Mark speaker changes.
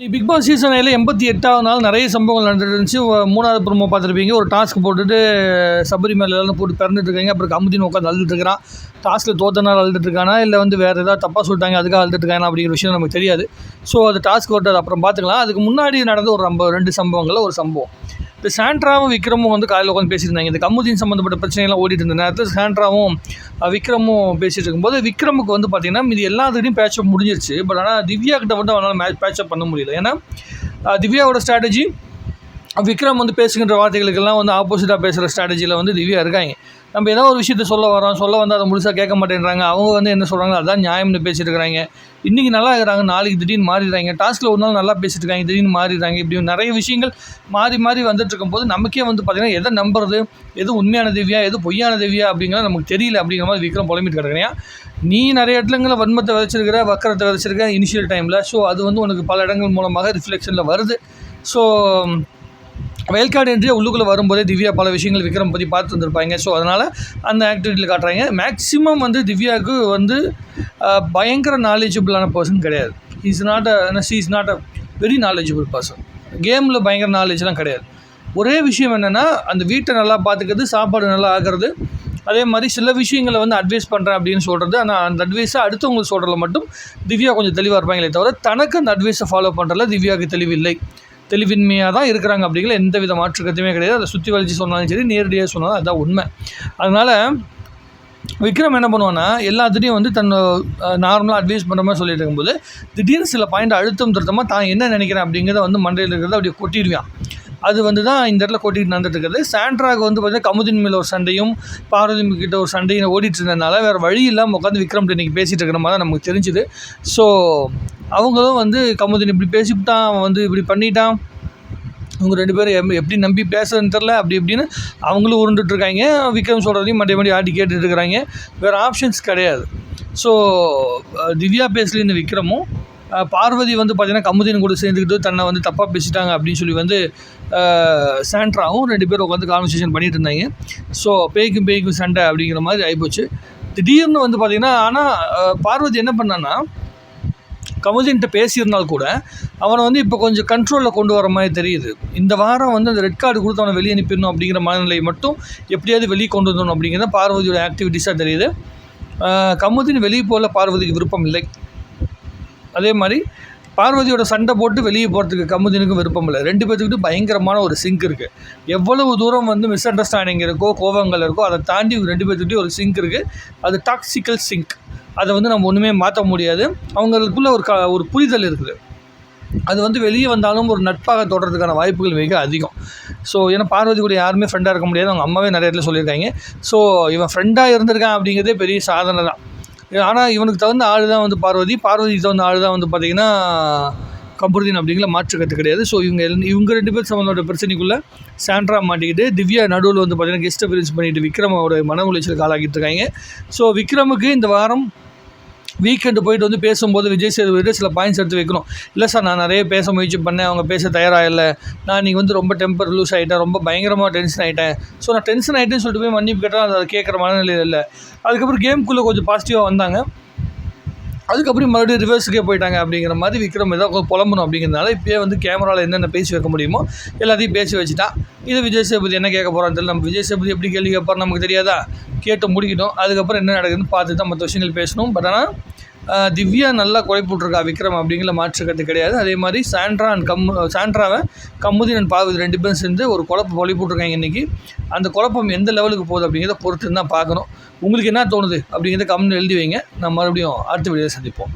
Speaker 1: Big Boss season ஏழில் எண்பத்தி எட்டாவது நாள் நிறைய சம்பவங்கள் நடந்துட்டு இருந்துச்சு மூணாவது ப்ரோமோ பார்த்துருப்பீங்க. ஒரு டாஸ்க் போட்டுட்டு சபரிமலை எல்லாம் போட்டு பிறந்துட்டு இருக்காங்க அப்புறம் கமுதின்னு உட்காந்து அழுதுட்டு இருக்கிறான் டாஸ்க்கில் தோத்தனால் அழுதுட்டு இருக்கானா இல்லை வந்து வேறு ஏதாவது தப்பாக சொல்லிட்டாங்க அதுக்காக அழுதுட்டு இருக்கானா அப்படிங்கிற விஷயம் நமக்கு தெரியாது. ஸோ அது டாஸ்க் ஓட்டது அப்புறம் பார்த்துக்கலாம். அதுக்கு முன்னாடி நடந்த ஒரு ரொம்ப ரெண்டு சம்பவங்களில் ஒரு சம்பவம். இந்த சாண்ட்ராவும் விக்ரமும் வந்து காலையில் உட்காந்து பேசியிருந்தாங்க. இந்த கமுதீன் சம்மந்தப்பட்ட பிரச்சனைலாம் ஓடிட்டு இருந்த நேரத்தில் சாண்ட்ராவும் விக்ரமும் பேசிகிட்டு இருக்கும்போது விக்ரமுக்கு வந்து பார்த்தீங்கன்னா இது எல்லாத்துக்கிட்டையும் பேட்சப் முடிஞ்சிருச்சு. பட் ஆனால் திவ்யா கிட்ட வந்து அவனால் மேட்ச் பேட்சப் பண்ண முடியல. ஏன்னா திவ்யாவோட ஸ்ட்ராட்டஜி விக்ரம் வந்து பேசுகின்ற வார்த்தைகளுக்கெல்லாம் வந்து ஆப்போசிட்டாக பேசுகிற ஸ்ட்ராட்டஜியில் வந்து திவ்யா இருக்காங்க. நம்ம ஏதோ ஒரு விஷயத்த சொல்ல வரோம் சொல்ல வந்து அதை முழுசாக கேட்க மாட்டேன்றாங்க. அவங்க வந்து என்ன சொல்கிறாங்க அதான் நியாயம்னு பேசிட்டு இருக்கிறாங்க இன்றைக்கி நல்லா இருக்கிறாங்க நாளைக்கு திடீர்னு மாறிடுறாங்க. டாஸ்கில் ஒரு நாள் நல்லா பேசிட்டு இருக்காங்க திடீர்னு மாறிடுறாங்க. இப்படி நிறைய விஷயங்கள் மாறி மாறி வந்துட்டு இருக்கும்போது நமக்கே வந்து பார்த்திங்கன்னா எதை நம்புறது எது உண்மையான தேவியா எது பொய்யான தேவியா அப்படிங்கிறது நமக்கு தெரியல அப்படிங்கிற மாதிரி விக்ரம் புலம்பிட்டு கிடக்குறியா நீ நிறைய இடங்களில் வன்மத்தை விதைச்சிருக்கிற வக்கரத்தை விதைச்சிருக்க இனிஷியல் டைமில் ஸோ அது வந்து உனக்கு பல இடங்கள் மூலமாக ரிஃப்ளெக்ஷனில் வருது. ஸோ வயல்காடு என்று உள்ளுக்குள்ளே வரும்போதே திவ்யா பல விஷயங்கள் விக்ரம் பற்றி பார்த்து வந்திருப்பாங்க ஸோ அதனால் அந்த ஆக்டிவிட்டியில் காட்டுறாங்க. மேக்ஸிமம் வந்து திவ்யாவுக்கு வந்து பயங்கர நாலேஜபிளான பர்சன் கிடையாது. Is not a she is not a very knowledgeable person கேமில் பயங்கர நாலேஜ்லாம் கிடையாது. ஒரே விஷயம் என்னென்னா அந்த வீட்டை நல்லா பார்த்துக்கிறது சாப்பாடு நல்லா ஆகிறது அதே மாதிரி சில விஷயங்களை வந்து அட்வைஸ் பண்ணுறேன் அப்படின்னு சொல்கிறது ஆனால் அந்த அட்வைஸை அடுத்தவங்களுக்கு சொல்கிறதுல மட்டும் திவ்யா கொஞ்சம் தெளிவாக இருப்பாங்களே தவிர தனக்கு அந்த அட்வைஸை ஃபாலோ பண்ணுறதுல திவ்யாவுக்கு தெளிவில்லை. தெளிவின்மையாக தான் இருக்கிறாங்க அப்படிங்கிற எந்த வித மாற்று கருத்துமே கிடையாது. அதை சுற்றி வலிச்சு சொன்னாலும் சரி நேரடியாக சொன்னாலும் அதுதான் உண்மை. அதனால் விக்ரம் என்ன பண்ணுவான்னா எல்லாத்துட்டையும் வந்து தன் நார்மலாக அட்வைஸ் பண்ணுற மாதிரி சொல்லிட்டு இருக்கும்போது திடீர்னு சில பாயிண்ட் அழுத்தம் திருத்தமாக தான் என்ன நினைக்கிறேன் அப்படிங்கிறத வந்து மண்டையில் இருக்கிறத அப்படியே கொட்டிடுவான். அது வந்து தான் இந்த இடத்துல கொட்டிட்டு நடந்துட்டு இருக்குது சாண்ட்ராக்கு வந்து பார்த்தீங்கன்னா கமுதின் மேலே ஒரு சண்டையும் பார்வதி கிட்ட ஒரு சண்டையும் ஓடிட்டு இருந்ததுனால வேறு வழி இல்லாமல் உட்காந்து விக்ரம் இன்றைக்கி பேசிகிட்டு இருக்கிற மாதிரி தான் நமக்கு தெரிஞ்சுது. ஸோ அவங்களும் வந்து கமுதின் இப்படி பேசிவிட்டான் அவன் வந்து இப்படி பண்ணிட்டான். இவங்க ரெண்டு பேரும் எம் எப்படி நம்பி பேசுறதுன்னு தெரில அப்படி இப்படின்னு அவங்களும் உருண்டுட்ருக்காங்க விக்ரம் சொல்கிறதையும் மண்டே மண்டி ஆட்டி கேட்டுட்டு இருக்கிறாங்க. வேறு ஆப்ஷன்ஸ் கிடையாது. ஸோ திவ்யா பேசலின்னு விக்ரமும் பார்வதி வந்து பார்த்தீங்கன்னா கமுதின் கூட சேர்ந்துக்கிட்டு தன்னை வந்து தப்பாக பேசிட்டாங்க அப்படின்னு சொல்லி வந்து சாண்ட்ராவும் ரெண்டு பேரும் உட்காந்து கான்வர்சேஷன் பண்ணிட்டு இருந்தாங்க. ஸோ பேய்க்கும் பேய்க்கும் சண்டை அப்படிங்கிற மாதிரி ஆகிப்போச்சு திடீர்னு வந்து பார்த்திங்கன்னா ஆனால் பார்வதி என்ன பண்ணான்னா கமுதின்ட்ட பேசியிருந்தால் கூட அவனை வந்து இப்போ கொஞ்சம் கண்ட்ரோலில் கொண்டு வர மாதிரி தெரியுது. இந்த வாரம் வந்து அந்த ரெட் கார்டு கொடுத்து அவனை வெளியே அனுப்பிடணும் அப்படிங்கிற மனநிலையை மட்டும் எப்படியாவது வெளியே கொண்டு வந்தணும் அப்படிங்கிறத பார்வதியோட ஆக்டிவிட்டீஸாக தெரியுது. கமுதின் வெளியே போகல பார்வதிக்கு விருப்பம் இல்லை. அதே மாதிரி பார்வதியோட சண்டை போட்டு வெளியே போகிறதுக்கு கமுதினுக்கும் விருப்பம் இல்லை. ரெண்டு பேர்த்துக்கிட்ட பயங்கரமான ஒரு சிங்க் இருக்குது எவ்வளவு தூரம் வந்து மிஸ் அண்டர்ஸ்டாண்டிங் இருக்கோ கோபங்கள் இருக்கோ அதை தாண்டி இவங்க ரெண்டு பேர்த்துக்கிட்டே ஒரு சிங்க் இருக்குது அது டாக்ஸிக்கல் சிங்க் அதை வந்து நம்ம ஒன்றுமே மாற்ற முடியாது. அவங்களுக்குள்ள ஒரு க ஒரு புரிதல் இருக்குது. அது வந்து வெளியே வந்தாலும் ஒரு நட்பாக தொடர்றதுக்கான வாய்ப்புகள் மிக அதிகம். ஸோ ஏன்னா பார்வதி கூட யாருமே ஃப்ரெண்டாக இருக்க முடியாது. அவங்க அம்மாவே நிறைய இடத்துல சொல்லியிருக்காங்க. ஸோ இவன் ஃப்ரெண்டாக இருந்திருக்கான் அப்படிங்கிறதே பெரிய சாதனை தான். ஆனால் இவனுக்கு தகுந்த ஆள் தான் வந்து பார்வதி. பார்வதிக்கு தகுந்த ஆள் தான் வந்து பார்த்திங்கன்னா கபருதீன் அப்படிங்கிற மாற்று கருத்து கிடையாது. ஸோ இவங்க இவங்க ரெண்டு பேர் சம்மந்தோட பிரச்சனைக்குள்ளே சாண்ட்ரா மாட்டிக்கிட்டு திவ்யா நடுவில் வந்து பார்த்திங்கன்னா கெஸ்ட் அப்பியரன்ஸ் பண்ணிட்டு விக்ரமோட மன உளைச்சலுக்கு ஆளாகிட்டு இருக்காங்க. ஸோ விக்ரமுக்கு இந்த வாரம் வீக்கெண்டு போயிட்டு வந்து பேசும்போது விஜய் சேதுபதி சில பாயிண்ட்ஸ் எடுத்து வைக்கணும். இல்லை சார் நான் நிறைய பேச முயற்சி பண்ணேன் அவங்க பேச தயாராகல. நான் நீங்கள் வந்து ரொம்ப டெம்பர் லூஸ் ஆகிட்டேன் ரொம்ப பயங்கரமாக டென்ஷன் ஆகிட்டேன் ஸோ நான் டென்ஷன் ஆகிட்டேன்னு சொல்லிட்டு போய் மன்னிப்பு கேட்டால் அதை கேட்குற மனநிலையில் இல்லை. அதுக்கப்புறம் கேம்குள்ளே கொஞ்சம் பாசிட்டிவாக வந்தாங்க. அதுக்கப்புறம் மறுபடியும் ரிவர்ஸுக்கே போயிட்டாங்க அப்படிங்கிற மாதிரி விக்ரம் ஏதாவது புலம்பணும் அப்படிங்கிறதுனால இப்போயே வந்து கேமராவில் என்னென்ன பேசி வைக்க முடியுமோ எல்லாத்தையும் பேசி வச்சுட்டா. இது விஜய் சேதுபதி என்ன கேட்க போகிறான்னு தெரியல. நம்ம விஜய் சேதுபதி எப்படி கேள்வி கேட்பாரு நமக்கு தெரியாதா? கேட்டு முடிக்கட்டும். அதுக்கப்புறம் என்ன நடக்குதுன்னு பார்த்து தான் மற்ற விஷயங்கள் பேசணும். பட் ஆனால் திவ்யா நல்லா குழைப்புட்ருக்கா விக்ரம் அப்படிங்கிற மாற்று கருத்து கிடையாது. அதே மாதிரி சாண்ட்ரா அண்ட் கம் சாண்ட்ராவை கம்முதி அண்ட் பாவதி ரெண்டு பேரும் சேர்ந்து ஒரு குழப்பம் குழப்பிட்ருக்காங்க இன்றைக்கி அந்த குழப்பம் எந்த லெவலுக்கு போகுது அப்படிங்கிறத பொறுத்து தான் பார்க்கணும். உங்களுக்கு என்ன தோணுது அப்படிங்கிறத கம்னு எழுதி வைங்க. நான் மறுபடியும் அடுத்த வீடியோ சந்திப்போம்.